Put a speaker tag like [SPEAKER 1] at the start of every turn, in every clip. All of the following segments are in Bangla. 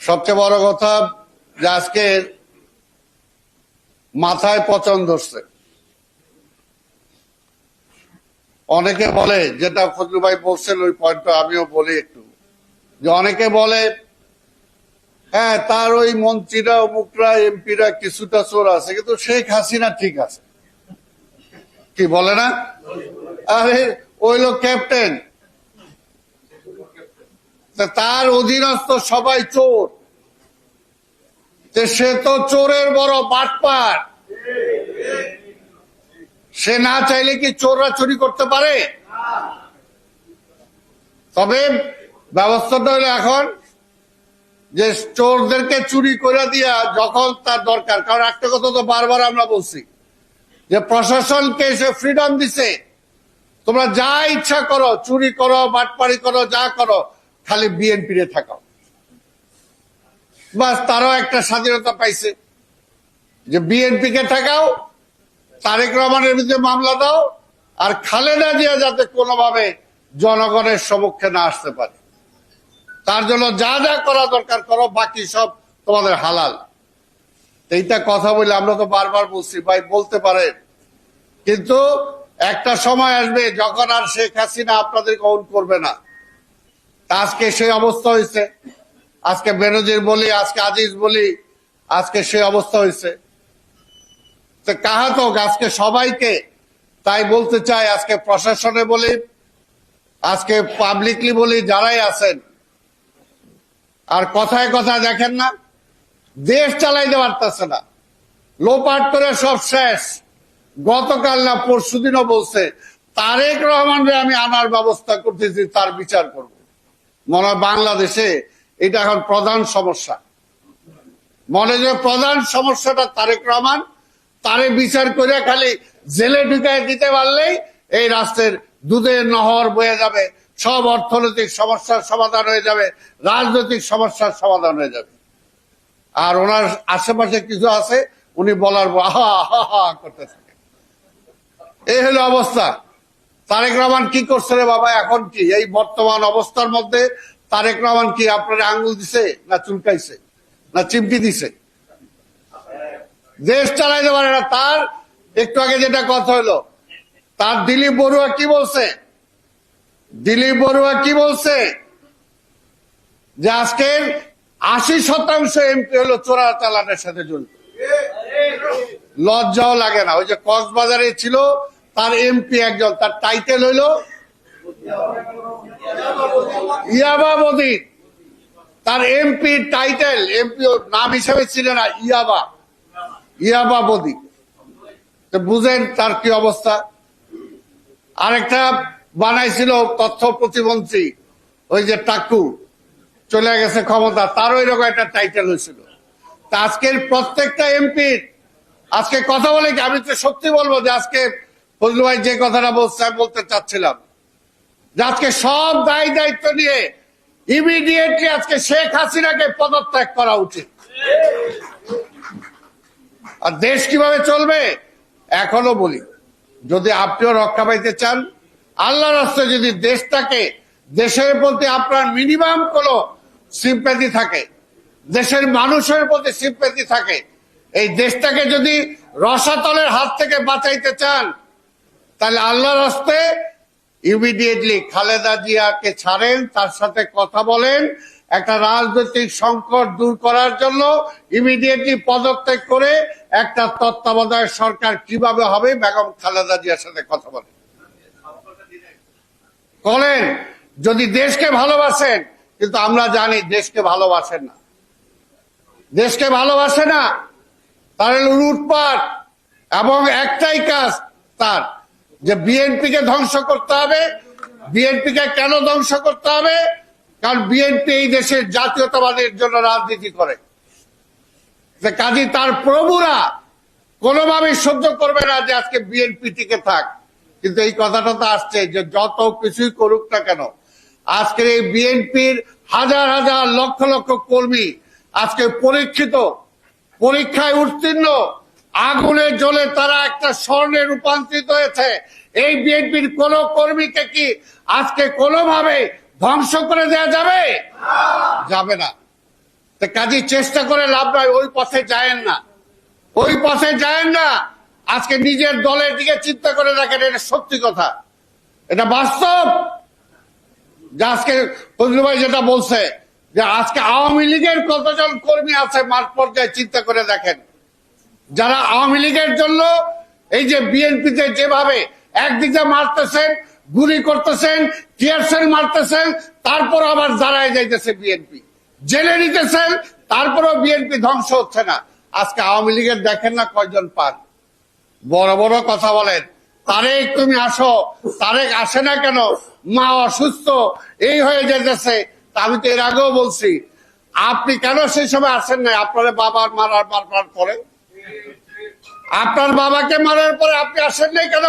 [SPEAKER 1] সবচেয়ে বড় কথা যে আজকে মাথায় পচন ধরছে। অনেকে বলে, যেটা ফজলু ভাই বলছেন, ওই পয়েন্টটা আমিও বলি একটু। যে অনেকে বলে হ্যাঁ তার ওই মন্ত্রীরা, অমুকরা, এমপিরা কিছুটা চোর আছে, কিন্তু শেখ হাসিনা ঠিক আছে। কি বলে না? আরে, ওই লোক ক্যাপ্টেন তার অধীনস্থ সবাই চোর। সে তো চোরের বড় বাটপার। সে না চাইলে কি চোররা চুরি করতে পারে? তবে ব্যবস্থাটা হলো এখন যে চোরদেরকে চুরি করে দিয়া যখন তার দরকার। কারণ একটা কথা তো বারবার আমরা বলছি, যে প্রশাসনকে সে ফ্রিডম দিছে। তোমরা যা ইচ্ছা করো, চুরি করো বাটপাড়ি করো, যা করো খালি বিএনপি রে থাকো বাস তারাও একটা স্বাধীনতা পাইছে। যে বিএনপি কে ঠেকাও, তারেক রহমানের বিরুদ্ধে মামলা দাও, আর খালেদা জিয়া যাতে কোনোভাবে জনগণের সমক্ষে না আসতে পারে। তার জন্য যা যা করা দরকার করো, বাকি সব তোমাদের হালাল। এইটা কথা বলে আমরা তো বারবার বলছি, ভাই বলতে পারেন। কিন্তু একটা সময় আসবে যখন আর শেখ হাসিনা আপনাদের গ্রহণ করবে না। আজকে সেই অবস্থা হয়েছে। আজকে বেনজির বলি, আজকে আজিজ বলি, আজকে সেই অবস্থা হয়েছে। তো কাহাতক, আজকে সবাইকে তাই বলতে চাই, আজকে প্রশাসনে বলি, আজকে পাবলিকলি বলি, যারাই আছেন, আর কথায় কথায় দেখেন না, দেশ চালাইতে পারতেছে না। লোপাট করে সব শেষ। গতকাল না পরশু দিনও বলছে, তারেক রহমানরে আমি আনার ব্যবস্থা করতেছি, তার বিচার করব। মনে হয় বাংলাদেশে এটা এখন প্রধান সমস্যা। মনে যে প্রধান সমস্যাটা তারেক রহমান, তারে বিচার করে খালি জেলে ঢুকায় দিতে পারলেই এই রাষ্ট্রের দুধের নহর বয়ে যাবে, সব অর্থনৈতিক সমস্যার সমাধান হয়ে যাবে, রাজনৈতিক সমস্যার সমাধান হয়ে যাবে। আর ওনার আশেপাশে কিছু আছে, উনি বলার করতে থাকে। এই হলো অবস্থা। তারেক রহমান কি করছে রে বাবা? এখন কি? এই বর্তমান অবস্থার মধ্যে তারেক রহমান কি আপনার আঙ্গুল দিছে না চুলকাইছে? না চিমটি দিছে? দেশ চালাইতে পারে না তার। একটু আগে যেটা কথা হলো, তার দিলীপ বড়ুয়া কি বলছে? দিলীপ বড়ুয়া কি বলছে? যে আজকের আশি শতাংশ এমপি হলো চোরা চালানের সাথে জড়িত। লজ্জাও লাগে না। ওই যে কক্সবাজারে ছিল তার এমপি একজন, তার টাইটেল হইল ইয়াবা মদিন তার এমপি টাইটেল এমপি নাম হিসেবে ছিল না, ইয়াবা। ইয়াবা বদি বুঝেন তার কি অবস্থা। আরেকটা বানাইছিল তথ্য প্রতিমন্ত্রী, ওই যে টাকু। চলে গেছে ক্ষমতা, তারও এরকম একটা টাইটেল হয়েছিল। আজকের প্রত্যেকটা এমপির আজকে কথা বলে কি? আমি তো সত্যি বলব যে আজকে ফজলু ভাই যে কথাটা বলছে, আমি বলতে চাচ্ছিলাম। আজকে সব দায় দায়িত্ব নিয়ে ইমিডিয়েটলি আজকে শেখ হাসিনাকে পদত্যাগ করা উচিত। আর দেশ কীভাবে চলবে, এখনও বলি। যদি আপনিও রক্ষা পাইতে চান আল্লাহ রাস্তায় যদি দেশটাকে দেশের প্রতি আপনার মিনিমাম কোনো সিম্প্যাথি থাকে, দেশের মানুষের প্রতি সিম্প্যাথি থাকে, এই দেশটাকে যদি রসাতলের হাত থেকে বাঁচাইতে চান তাহলে আল্লাহ রাস্তায় ইমিডিয়েটলি খালেদা জিয়াকে ছাড়েন, তার সাথে কথা বলেন, একটা রাজনৈতিক সংকট দূর করার জন্য ইমিডিয়েটলি পদত্যাগ করে একটা তত্ত্বাবধায়ক সরকার কীভাবে হবে, বেগম খালেদা জিয়ার সাথে কথা বলেন। করেন যদি দেশকে ভালোবাসেন, কিন্তু আমরা জানি দেশকে ভালোবাসেন না। দেশকে ভালোবাসে না তার হলো লুটপাট এবং একটাই কাজ তার। যে বিএনপি কে ধ্বংস করতে হবে বিএনপি কে কেন ধ্বংস করতে হবে? কারণ বিএনপি এই দেশের জাতীয়তাবাদের জন্য রাজনীতি করে। যে কাজী তার প্রভুরা কোনোভাবেই সহ্য করবে না যে আজকে বিএনপি টিকে থাক। কিন্তু এই কথাটা তো আসছে যে যত কিছুই করুক না কেন, আজকের এই বিএনপির হাজার হাজার লক্ষ লক্ষ কর্মী আজকে পরীক্ষিত, পরীক্ষায় উত্তীর্ণ আগুনে জ্বলে তারা একটা স্বর্ণে রূপান্তরিত হয়েছে। এই বিএনপির কোন কর্মীকে কি আজকে কোনোভাবে ধ্বংস করে দেয়া যাবে? যাবে না। কাজে চেষ্টা করে লাভ নয় ওই পথে যায়েন না। ওই পথে যায়েন না, আজকে নিজের দলের দিকে চিন্তা করে দেখেন, এটা সত্যি কথা। এটা বাস্তব। যে আজকে ফজলু ভাই যেটা বলছে, যে আজকে আওয়ামী লীগের কতজন কর্মী আছে মাঠ পর্যায়ে চিন্তা করে দেখেন। যারা আওয়ামী লীগের জন্য এই যে বিএনপিতে যেভাবে একদিকে মারতেছেন, গুলি করতেছেন, টিয়ারসেল মারতেছেন তারপর আবার দাঁড়ায় যাইতেছে বিএনপি। জেলে নিতেছেন, তারপরও বিএনপি ধ্বংস হচ্ছে না। আজকে আওয়ামী লীগের দেখেন না কয়জন পান বড় বড় কথা বলেন, তারেক তুমি আসো, তারেক আসে না কেন? মা অসুস্থ, এই হয়ে যেতেছে আমি তো এর আগেও বলছি, আপনি কেন সেই সময় আসেন না আপনার বাবার মারার মারবার পরে? আপনার বাবাকে মারার পরে আপনি আসেন নাই কেন?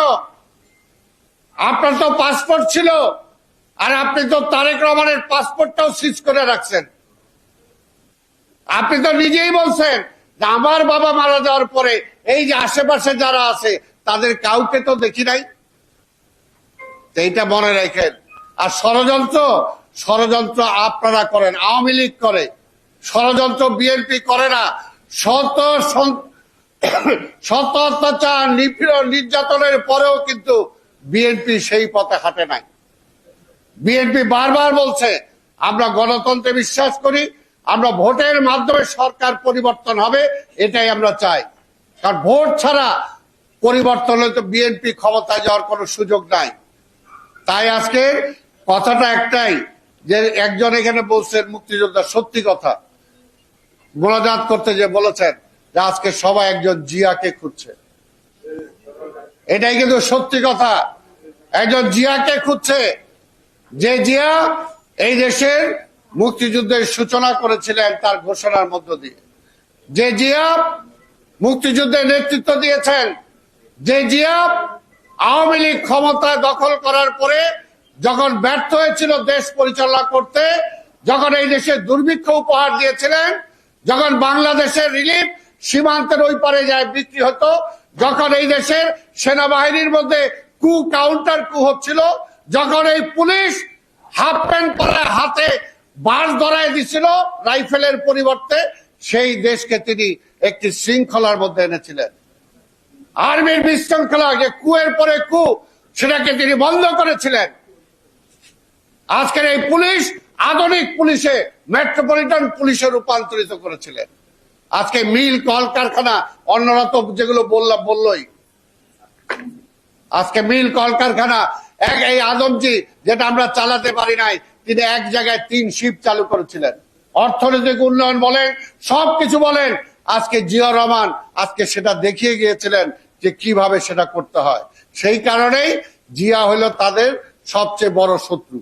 [SPEAKER 1] আপনার তো পাসপোর্ট ছিল, আর আপনি তো তারেক রহমানের পাসপোর্টটাও সিজ করে রাখছেন। আপনি তো নিজেই বলছেন আমার বাবা মারা যাওয়ার পরে এই যে আশেপাশে যারা আছে, তাদের কাউকে তো দেখি নাই। এইটা মনে রাখেন। আর ষড়যন্ত্র ষড়যন্ত্র আপনারা করেন, আওয়ামী লীগ করে। ষড়যন্ত্র বিএনপি করে না, শত শত অত্যাচার নিপীড়ন, নির্যাতনের পরেও কিন্তু বিএনপি সেই পথে হাঁটে নাই। বিএনপি বারবার বলছে, আমরা গণতন্ত্রে বিশ্বাস করি, আমরা ভোটের মাধ্যমে সরকার পরিবর্তন হবে, এটাই আমরা চাই। কারণ ভোট ছাড়া পরিবর্তন হলে তো বিএনপি ক্ষমতায় যাওয়ার কোনো সুযোগ নাই। তাই আজকে কথাটা একটাই, যে একজন এখানে বলছেন, মুক্তিযোদ্ধা, সত্যি কথা। মোনাজাত করতে যে বলেছেন যে আজকে সবাই একজন জিয়াকে খুঁজছে। এটাই কিন্তু সত্যি কথা। একজন জিয়াকে খুঁজছে। যে জিয়া এই দেশের মুক্তিযুদ্ধের সূচনা করেছিলেন তার ঘোষণার মধ্য দিয়ে। যে জিয়া মুক্তিযুদ্ধের নেতৃত্ব দিয়েছেন। যে জিয়া আওয়ামী লীগ ক্ষমতা দখল করার পরে যখন ব্যর্থ হয়েছিল দেশ পরিচালনা করতে, যখন এই দেশে দুর্ভিক্ষ উপহার দিয়েছিলেন, যখন বাংলাদেশের রিলিফ সীমান্তের ওই পারে যায় বিক্রি হতো। যখন এই দেশের সেনাবাহিনীর মধ্যে কু কাউন্টার কু হচ্ছিল, যখন এই পুলিশ হাফ প্যান্ট পরে হাতে বাস ধরায় দিছিল রাইফেলের পরিবর্তে, সেই দেশকে তিনি একটি শৃঙ্খলার মধ্যে এনেছিলেন। আর্মির বিশৃঙ্খলা যে কুয়ের পরে কু, সেটাকে তিনি বন্ধ করেছিলেন। আজকের এই পুলিশ আধুনিক পুলিশে মেট্রোপলিটন পুলিশে রূপান্তরিত করেছিলেন। আজকে মিল কলকারখানা, অন্যরা তো যেগুলো বললাম বললই। আজকে মিল কলকারখানা, এক এই আদমজি, যেটা আমরা চালাতে পারি নাই, তিনি এক জায়গায় তিন শিপ চালু করেছিলেন। অর্থনৈতিক উন্নয়ন বলেন, সবকিছু বলেন, আজকে জিয়া রহমান আজকে সেটা দেখিয়ে গিয়েছিলেন যে কীভাবে সেটা করতে হয়। সেই কারণেই জিয়া হলো তাদের সবচেয়ে বড় শত্রু।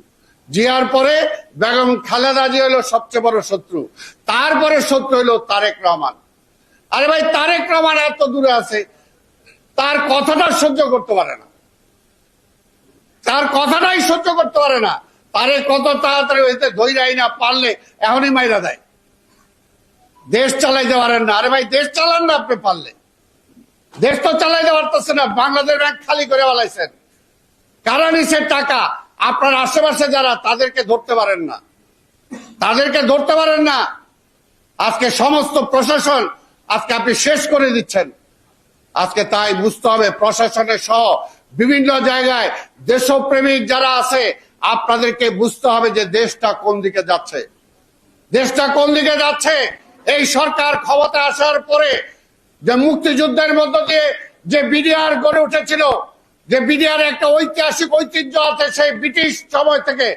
[SPEAKER 1] জিয়ার পরে বেগম খালেদা জিয়া হলো সবচেয়ে বড় শত্রু। তারপরে শত্রু হলো তারেক রহমান। আরে ভাই, তারেক রহমান এত দূরে আছে, তার কথাটা সহ্য করতে পারে না। তার কথাটাই সহ্য করতে পারে না। তারে কত তাড়াতাড়ি হইতে ধৈরাই না পারলে এখনই মাইরা দেয়। দেশ চালাইতে পারেন না। আরে ভাই, দেশ চালান না আপনি পারলে। দেশ তো চালাইতে পারতেছে না। বাংলাদেশ ব্যাংক খালি করে বলাইছেন কারণ টাকা? আপনার আশেপাশে যারা, তাদেরকে ধরতে পারেন না। তাদেরকে ধরতে পারেন না। আজকে সমস্ত প্রশাসন আজকে আপনি শেষ করে দিচ্ছেন। আজকে তাই বুঝতে হবে প্রশাসনের সহ বিভিন্ন জায়গায় দেশপ্রেমিক যারা আছে, আপনাদেরকে বুঝতে হবে যে দেশটা কোন দিকে যাচ্ছে। দেশটা কোন দিকে যাচ্ছে? এই সরকার ক্ষমতা আসার পরে যে মুক্তিযুদ্ধের মধ্য দিয়ে যে বিডিআর গড়ে উঠেছিল যে বিডিআর একটা ঐতিহাসিক ঐতিহ্য আছে, সেই ব্রিটিশ সময় থেকে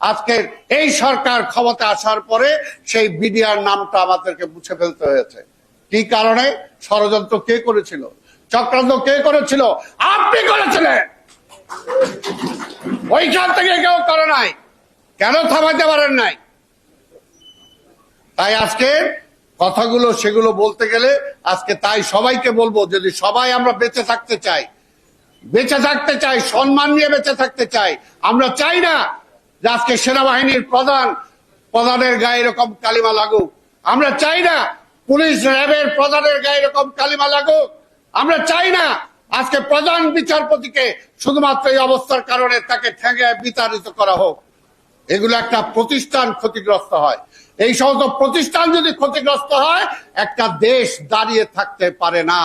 [SPEAKER 1] আজকে এই সরকার ক্ষমতা আসার পরে সেই বিডিআর নামটা আমাদেরকে মুছে ফেলতে হয়েছে। কি কারণে? ষড়যন্ত্র কে করেছিল? চক্রান্ত কে করেছিল? আপনি করেছিলেন! ওইখান থেকে কেউ করে নাই। কেন থামাইতে পারেন নাই? তাই আজকে কথাগুলো, সেগুলো বলতে গেলে আজকে তাই সবাইকে বলব, যদি সবাই আমরা বেঁচে থাকতে চাই বেঁচে থাকতে চাই, সম্মান নিয়ে বেঁচে থাকতে চাই। আমরা চাই না যে আজকে সেনাবাহিনীর প্রধান, প্রধানের গায়ে এরকম কালিমা লাগুক। আমরা চাই না পুলিশ র্যাবের প্রধানের গায়ে এরকম কালিমা লাগুক। আমরা চাই না আজকে প্রধান বিচারপতিকে শুধুমাত্র এই অবস্থার কারণে তাকে ঠেঙে বিতাড়িত করা হোক। এগুলো একটা প্রতিষ্ঠান ক্ষতিগ্রস্ত হয়। এই সমস্ত প্রতিষ্ঠান যদি ক্ষতিগ্রস্ত হয়, একটা দেশ দাঁড়িয়ে থাকতে পারে না।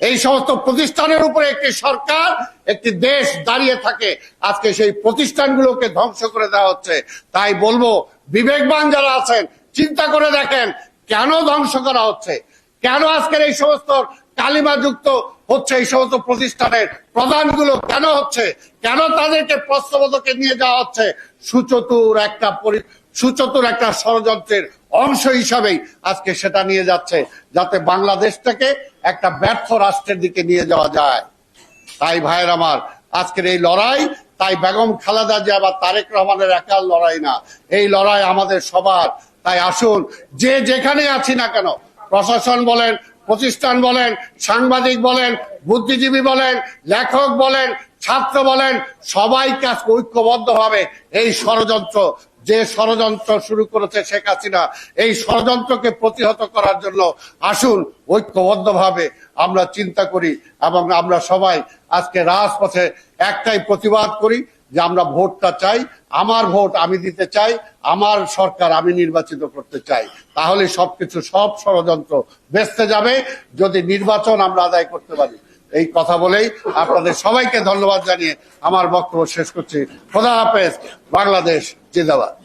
[SPEAKER 1] এই সমস্ত প্রতিষ্ঠানের উপরে একটি সরকার, একটি দেশ দাঁড়িয়ে থাকে। আজকে সেই প্রতিষ্ঠানগুলোকে ধ্বংস করে দেওয়া হচ্ছে। তাই বলব, বিবেকবান যারা আছেন, চিন্তা করে দেখেন কেন ধ্বংস করা হচ্ছে। কেন আজকের এই সমস্ত কালিমাযুক্ত হচ্ছে, এই সমস্ত প্রতিষ্ঠানের প্রধানগুলো কেন হচ্ছে? কেন তাদেরকে প্রশ্নবোধকে নিয়ে যাওয়া হচ্ছে? সুচতুর একটা সুচতুর একটা ষড়যন্ত্রের অংশ হিসাবেই আজকে সেটা নিয়ে যাচ্ছে, যাতে বাংলাদেশটাকে একটা ব্যর্থ রাষ্ট্রের দিকে নিয়ে যাওয়া যায়। তাই ভাইয়ের আমার, আজকের এই লড়াই, তাই বেগম খালেদা জিয়া বা তারেক রহমানের একার লড়াই না। এই লড়াই আমাদের সবার। তাই আসুন, যে যেখানে আছি না কেন, প্রশাসন বলেন, প্রতিষ্ঠান বলেন, সাংবাদিক বলেন, বুদ্ধিজীবী বলেন, লেখক বলেন, ছাত্র বলেন সবাই কাজ ঐক্যবদ্ধভাবে এই ষড়যন্ত্র যে ষড়যন্ত্র শুরু করেছে শেখ হাসিনা, এই ষড়যন্ত্রকে প্রতিহত করার জন্য আসুন, ঐক্যবদ্ধভাবে আমরা চিন্তা করি এবং আমরা সবাই আজকে রাজপথে একটাই প্রতিবাদ করি যে আমরা ভোটটা চাই, আমার ভোট আমি দিতে চাই, আমার সরকার আমি নির্বাচিত করতে চাই। তাহলে সবকিছু, সব ষড়যন্ত্র বেসতে যাবে যদি নির্বাচন আমরা আদায় করতে পারি। এই কথা বলেই আপনাদের সবাইকে ধন্যবাদ জানিয়ে আমার বক্তব্য শেষ করছি। খোদা হাফেজ, বাংলাদেশ। 手わ